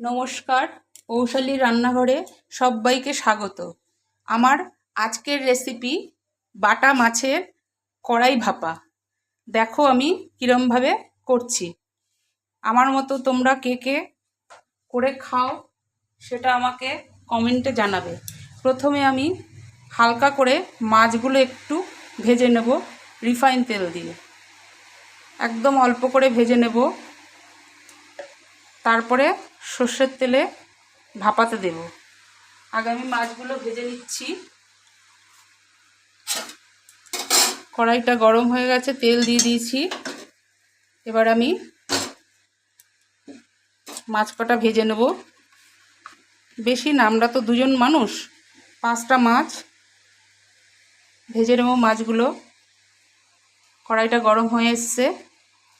নমস্কার কৌশলী রান্নাঘরে সবাইকে স্বাগত। আমার আজকের রেসিপি বাটা মাছের কড়াই ভাপা। দেখো আমি কীরমভাবে করছি। আমার মতো তোমরা কে কে করে খাও সেটা আমাকে কমেন্টে জানাবে। প্রথমে আমি হালকা করে মাছগুলো একটু ভেজে নেব রিফাইন তেল দিয়ে। একদম অল্প করে ভেজে নেব। তারপরে সর্ষের তেলে ভাপাতে দেব। আগে আমি মাছগুলো ভেজে নিচ্ছি। কড়াইটা গরম হয়ে গেছে, তেল দিয়ে দিয়েছি। এবার আমি মাছ কটা ভেজে নেব। বেশি না, আমরা তো দুজন মানুষ, পাঁচটা মাছ। ভেজে নেব মাছগুলো। কড়াইটা গরম হয়ে এসছে,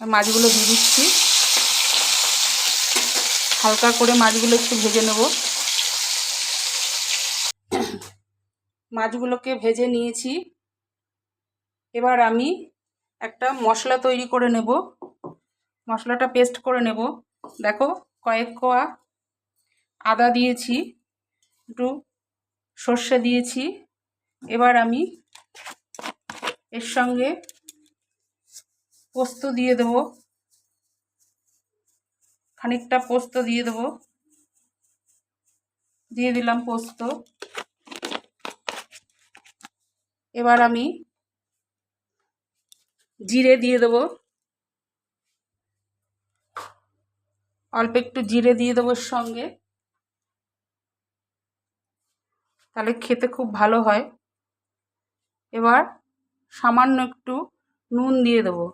মাছগুলো দিয়ে দিচ্ছি। হালকা করে মাছগুলো একটু ভেজে নেব। মাছগুলোকে ভেজে নিয়েছি। এবার আমি একটা মশলা তৈরি করে নেব। মশলাটা পেস্ট করে নেব। দেখো কয়েক কোয়া আদা দিয়েছি, একটু সর্ষে দিয়েছি। এবার আমি এর সঙ্গে পোস্ত দিয়ে দেবো। খানিকটা পোস্ত দিয়ে দেবো। দিয়ে দিলাম পোস্ত। এবার আমি জিরে দিয়ে দেবো। অল্প একটু জিরে দিয়ে দেবো সঙ্গে। তাহলে খেতে খুব ভালো হয়। এবার সামান্য একটু নুন দিয়ে দেবো।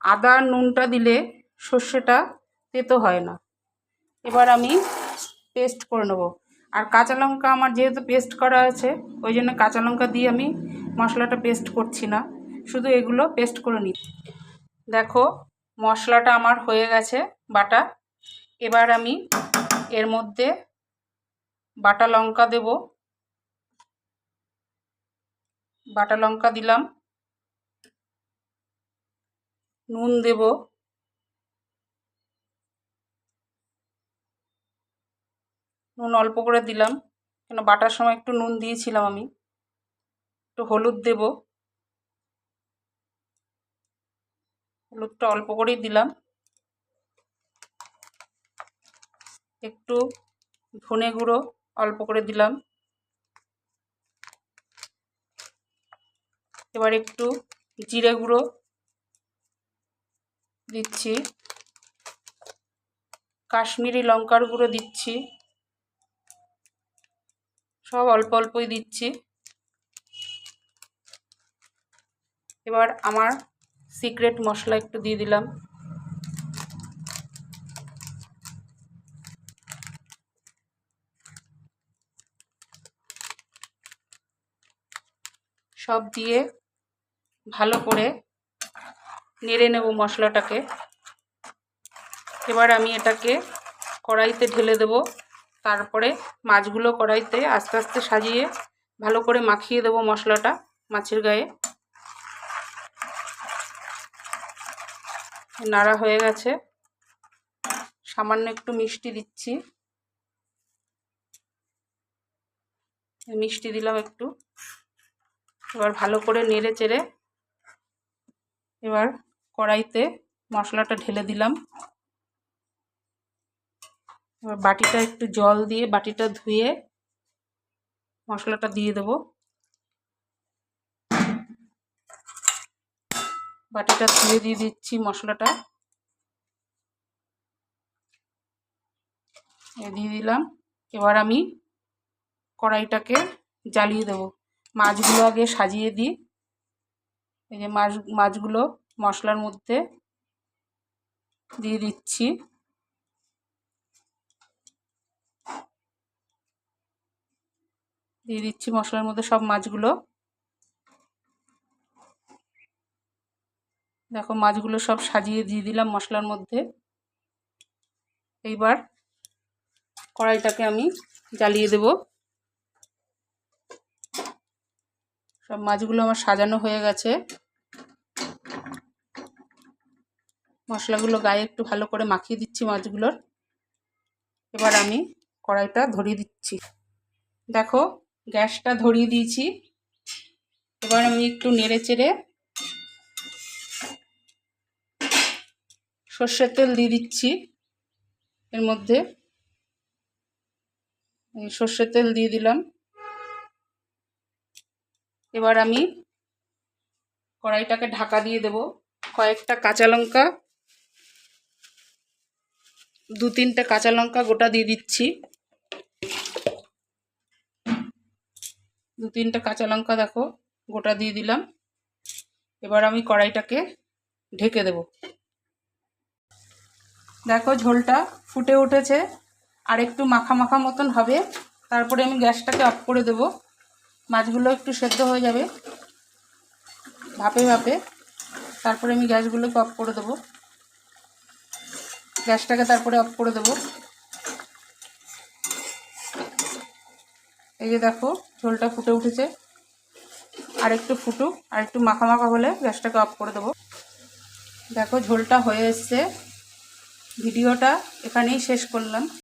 আদা নুনটা দিলে সর্ষেটা তেতো হয় না। এবার আমি পেস্ট করে নেব। আর কাঁচা লঙ্কা আমার যেহেতু পেস্ট করা আছে, ওই জন্য কাঁচা লঙ্কা দিয়ে আমি মশলাটা পেস্ট করছি না। শুধু এগুলো পেস্ট করে নিই দেখো, মশলাটা আমার হয়ে গেছে বাটা। এবার আমি এর মধ্যে বাটা লঙ্কা দেব। বাটা লঙ্কা দিলাম। নুন দেবো। নুন অল্প করে দিলাম। কেন বাটার সময় একটু নুন দিয়েছিলাম আমি। একটু হলুদ দেব। হলুদটা অল্প করেই দিলাম। একটু ধনে গুঁড়ো অল্প করে দিলাম। এবার একটু জিরে গুঁড়ো দিচ্ছি। কাশ্মীরি লঙ্কার গুঁড়ো দিচ্ছি। সব অল্প অল্পই দিচ্ছি। এবার আমার সিক্রেট মশলা একটু দিয়ে দিলাম। সব দিয়ে ভালো করে নেড়ে নেব মশলাটাকে। এবার আমি এটাকে কড়াইতে ঢেলে দেবো। তারপরে মাছগুলো কড়াইতে আস্তে আস্তে সাজিয়ে ভালো করে মাখিয়ে দেবো মশলাটা মাছের গায়ে। নাড়া হয়ে গেছে। সামান্য একটু মিষ্টি দিচ্ছি। মিষ্টি দিলাম একটু। এবার ভালো করে নেড়ে চেড়ে এবার কড়াইতে মশলাটা ঢেলে দিলাম। এবার বাটিটা একটু জল দিয়ে বাটিটা ধুয়ে মশলাটা দিয়ে দেবো। বাটিটা ধুয়ে দিয়ে দিচ্ছি মশলাটা। দিয়ে দিলাম। এবার আমি কড়াইটাকে জ্বালিয়ে দেবো। মাছগুলো আগে সাজিয়ে দিই। এই যে মাছ, মাছগুলো মশলার মধ্যে দিয়ে দিচ্ছি। দিয়ে দিচ্ছি মশলার মধ্যে সব মাছগুলো। দেখো মাছগুলো সব সাজিয়ে দিয়ে দিলাম মশলার মধ্যে। এইবার কড়াইটাকে আমি জ্বালিয়ে দেব। সব মাছগুলো আমার সাজানো হয়ে গেছে। মশলাগুলো গায়ে একটু ভালো করে মাখিয়ে দিচ্ছি মাছগুলোর। এবার আমি কড়াইটা ধরিয়ে দিচ্ছি। দেখো গ্যাসটা ধরিয়ে দিয়েছি। এবার আমি একটু নেড়ে চেড়ে সর্ষের তেল দিয়ে দিচ্ছি। এর মধ্যে সর্ষের তেল দিয়ে দিলাম। এবার আমি কড়াইটাকে ঢাকা দিয়ে দেব। কয়েকটা কাঁচা লঙ্কা, দু তিনটে কাঁচা লঙ্কা গোটা দিয়ে দিচ্ছি। দু তিনটে কাঁচা লঙ্কা দেখো, গোটা দিয়ে দিলাম। এবার আমি কড়াইটাকে ঢেকে দেব। দেখো ঝোলটা ফুটে উঠেছে, আর একটু মাখা মাখা মতন হবে। তারপরে আমি গ্যাসটাকে অফ করে দেব। মাছগুলো একটু সেদ্ধ হয়ে যাবে, ভাপে ভাপে। তারপরে আমি গ্যাসগুলোকে অফ করে দেবো। গ্যাসটাকে তারপরে অফ করে দেবো। এই যে দেখো, ঝোলটা ফুটে উঠেছে। আর একটু ফুটুক, আর একটু মাখা মাখা হলে গ্যাসটাকে অফ করে দেবো। দেখো, ঝোলটা হয়ে এসছে। ভিডিওটা এখানেই শেষ করলাম।